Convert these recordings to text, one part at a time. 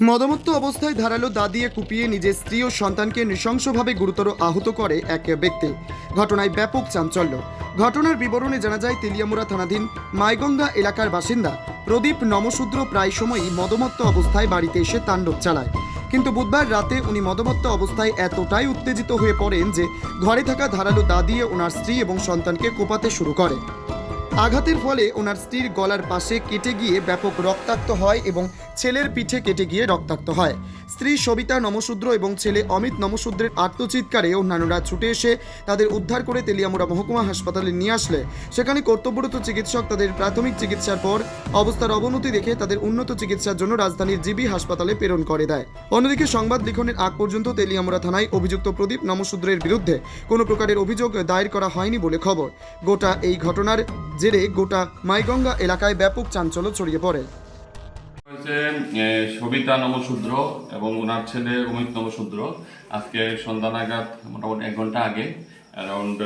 মদমত্ত অবস্থায় ধারালো দা দিয়ে কুপিয়ে নিজের স্ত্রী ও সন্তানকে নৃশংসভাবে গুরুতর আহত করে এক ব্যক্তি। ঘটনায় ব্যাপক চাঞ্চল্য। ঘটনার বিবরণে জানা যায়, তেলিয়ামুড়া থানাধীন মাইগঙ্গা এলাকার বাসিন্দা প্রদীপ নমশূদ্র প্রায় সময়ই মদমত্ত অবস্থায় বাড়িতে এসে তাণ্ডব চালায়। কিন্তু বুধবার রাতে উনি মদমত্ত অবস্থায় এতটাই উত্তেজিত হয়ে পড়েন যে ঘরে থাকা ধারালো দা দিয়ে ওনার স্ত্রী এবং সন্তানকে কোপাতে শুরু করে। আঘাতের ফলে ওনার স্ত্রীর গলার পাশে কেটে গিয়ে ব্যাপক রক্তাক্ত হয় এবং ছেলের পিঠে কেটে গিয়ে রক্তাক্ত হয়। স্ত্রী সবিতা নমশূদ্র এবং ছেলে অমিত নমশূদ্রের আত্মচিৎকারে অন্যান্যরা ছুটে এসে তাদের উদ্ধার করে তেলিয়ামুড়া মহকুমা হাসপাতালে নিয়ে আসলে। সেখানে কর্তব্যরত চিকিৎসক তাদের প্রাথমিক চিকিৎসার পর অবস্থার অবনতি দেখে তাদের উন্নত চিকিৎসার জন্য রাজধানীর জিবি হাসপাতালে প্রেরণ করে দেয়। অন্যদিকে সংবাদ লিখনের আগ পর্যন্ত তেলিয়ামুড়া থানায় অভিযুক্ত প্রদীপ নমশূদ্রের বিরুদ্ধে কোনো প্রকারের অভিযোগ দায়ের করা হয়নি বলে খবর। গোটা এই ঘটনার জেরে গোটা মাইগঙ্গা এলাকায় ব্যাপক চাঞ্চল্য ছড়িয়ে পড়ে। হয়েছে এ, সবিতা নমশূদ্র এবং ওনার ছেলে অমিত নমশূদ্র আজকে সন্ধ্যা নাগাদ মোটামুটি এক ঘণ্টা আগে অ্যারাউন্ড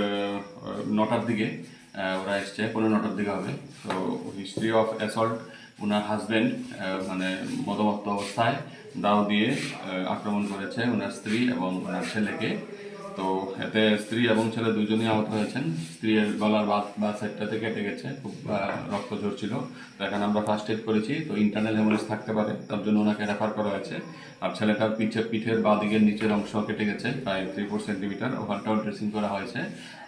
নটার দিকে ওরা এসছে পনেরো নটার দিকে হবে। তো হিস্ট্রি অফ অ্যাসল্ট ওনার হাজব্যান্ড মানে মদমত্ত অবস্থায় দাও দিয়ে আক্রমণ করেছে ওনার স্ত্রী এবং ওনার ছেলেকে। তো এতে স্ত্রী এবং ছেলে দুজনেই আহত হয়েছেন। স্ত্রীর গলার বা সাইডটাতে কেটে গেছে, খুব রক্ত ঝরছিল। তো এখানে আমরা ফার্স্ট এড করেছি, তো ইন্টারনাল হেমোরেজ থাকতে পারে, তার জন্য ওনাকে রেফার করা হয়েছে। আর ছেলেটার পিঠে, পিঠের বা দিকের নিচের অংশ কেটে গেছে, প্রায় থ্রি ফোর সেন্টিমিটার ওখানটাও ড্রেসিং করা হয়েছে।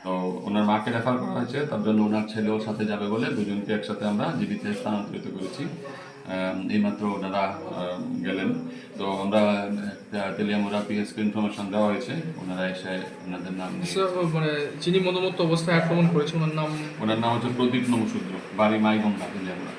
তো ওনার মাকে রেফার করা হয়েছে, তার জন্য ওনার ছেলেও সাথে যাবে বলে দুজনকে একসাথে আমরা জীবিতে স্থানান্তরিত করেছি। এইমাত্র ওনারা গেলেন। তো আমরা তেলিয়ামুরা পিএস পিএসকে ইনফরমেশন দেওয়া হয়েছে। ওনারা এসে ওনাদের নাম মানে যিনি মনোমত অবস্থায় আক্রমণ করেছেন ওনার নাম ওনার নাম হচ্ছে প্রদীপ নমশূদ্র বাড়ি মাইগঙ্গা তেলিয়ামুড়া।